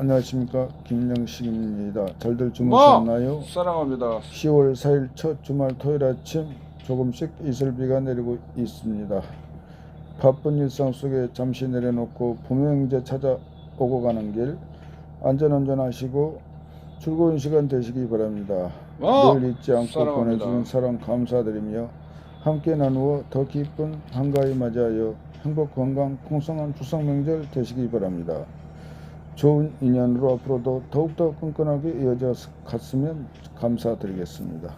안녕하십니까 김영식입니다. 잘들 주무셨나요? 사랑합니다. 10월 4일 첫 주말 토요일 아침 조금씩 이슬비가 내리고 있습니다. 바쁜 일상 속에 잠시 내려놓고 부모형제 찾아오고 가는 길 안전운전하시고 즐거운 시간 되시기 바랍니다. 어, 늘 잊지 않고 사랑합니다. 보내주신 사랑 감사드리며 함께 나누어 더 기쁜 한가위 맞이하여 행복 건강 풍성한 추석 명절 되시기 바랍니다. 좋은 인연으로 앞으로도 더욱더 끈끈하게 이어져 갔으면 감사드리겠습니다.